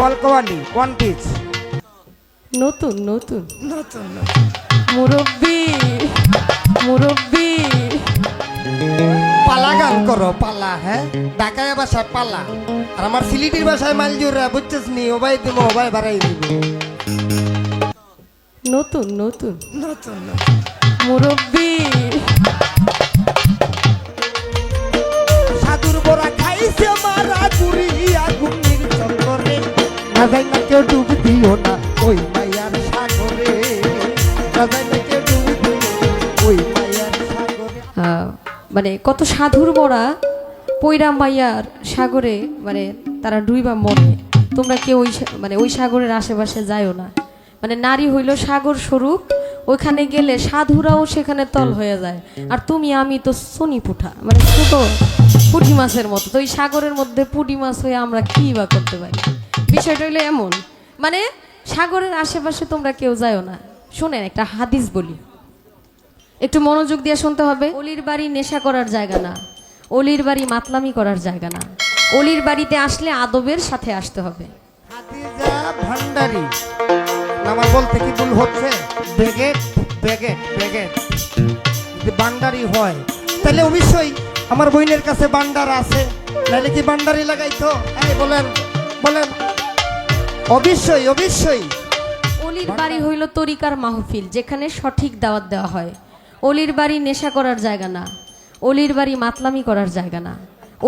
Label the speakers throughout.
Speaker 1: কলকওয়ালি one piece
Speaker 2: নতুন নতুন।
Speaker 1: নতুন
Speaker 2: মুরব্বি মুরব্বি।
Speaker 1: পালা গান করো পালা হ্যাঁ? ঢাকায় বাসায় পালা। আর আমার সিলিটির বাসায় মালজুরা বুঝছিস নি? ওবাই দিব ওবাই বাড়াই দিব।
Speaker 2: নতুন। নতুন
Speaker 1: নতুন।
Speaker 2: মুরব্বি
Speaker 1: না না কেউ ডুব দিও না ওই মাইয়ার সাগরে। না না কেউ ডুব দিও ওই মাইয়ার সাগরে।
Speaker 2: মানে কত সাধুর মোড়া পৈরা মাইয়ার সাগরে মানে তারা ডুইবা মরে। তোমরা কেউ ওই মানে ওই সাগরের আশেপাশে যায়ও না। মানে নারী হইল সাগর স্বরূপ ওইখানে গেলে সাধুরাও সেখানে তল হয়ে যায়। আর তুমি আমি তো সনি পুঠা মানে ছোট পুঁটি মাছের মতো। তো ওই সাগরের মধ্যে পুঁটি মাছ হয়ে আমরা কি বা করতে পারি? বিষয়টা হইল এমন মানে সাগরের আশেপাশে তোমরা কেউ যাইও না। শোনেন, একটা হাদিস বলি। একটু মনোযোগ দিয়ে শুনতে হবে। অলির বাড়ি নেশা করার জায়গা না। অলির বাড়ি মাতলামি করার জায়গা না। অলির বাড়িতে আসলে আদবের সাথে আসতে হবে।
Speaker 1: আমার বলতে কি ভুল হচ্ছে? বান্ডারি হয়, তাহলে অবশ্যই আমার বইনের কাছে বান্ডার আছে। তাহলে কি বান্ডারি লাগাইতো? বলেন বলেন। অবশ্যই অবশ্যই।
Speaker 2: অলির বাড়ি হইল তরিকার মাহফিল, যেখানে সঠিক দাওয়াত দেওয়া হয়। অলির বাড়ি নেশা করার জায়গা না, অলির বাড়ি মাতলামি করার জায়গা না।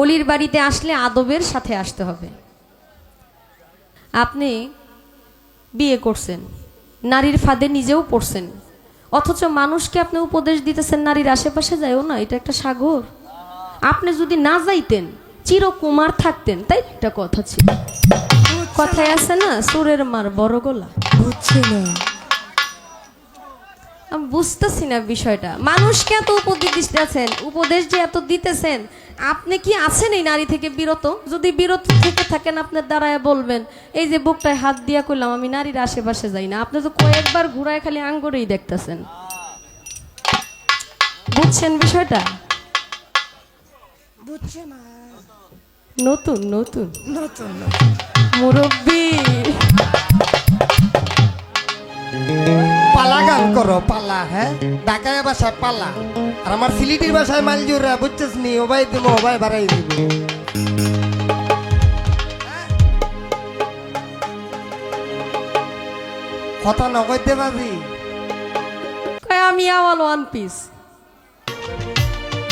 Speaker 2: অলির বাড়িতে আসলে আদবের সাথে আসতে হবে। আপনি বিয়ে করছেন, নারীর ফাঁদে নিজেও পড়ছেন। অথচ মানুষকে আপনি উপদেশ দিতেছেন, নারীর আশেপাশে যাইও না, এটা একটা সাগর। আপনি যদি না যাইতেন, চিরকুমার থাকতেন, তাই একটা কথা ছিল। কথায় আছে না সুরের মার বড় গোলা।
Speaker 1: বুঝছি না।
Speaker 2: আমি বুঝতেছি না বিষয়টা। মানুষকে এত উপদেশ দিতেছেন উপদেশ যে এত দিতেছেন আপনি কি আছেন এই নারী থেকে বিরত? যদি বিরত থেকে থাকেন আপনার দ্বারায় বলবেন এই যে বুকটায় হাত দিয়া করলাম আমি নারীর আশেপাশে যাই না। আপনি তো কয়েকবার ঘুরায় খালি আঙ্গুরেই দেখতেছেন। বুঝছেন বিষয়টা?
Speaker 1: বুঝছি না।
Speaker 2: নতুন নতুন।
Speaker 1: নতুন
Speaker 2: মুরব্বী।
Speaker 1: পালা গান করো পালা হ্যাঁ? ঢাকায় বাসায় পালা। আর আমার সিলিটির বাসায় মালজুরা বুঝছিস নি? ওবাই দিব ওবাই বাড়াই দিব। কথা নগদে বাজি।
Speaker 2: আমি Awal one piece.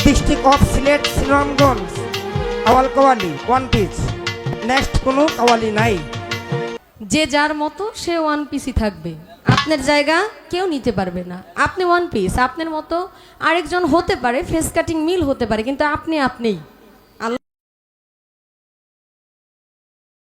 Speaker 1: District of Sylhet Sriramganj. Awal qawwali one piece next কোনো কাওয়ালি নাই।
Speaker 2: যে যার মতো সে ওয়ান পিসই থাকবে। আপনার জায়গা কেউ নিতে পারবে না। আপনি ওয়ান পিস আপনার মতো আরেকজন হতে পারে ফেস কাটিং মিল হতে পারে, কিন্তু আপনি আপনিই।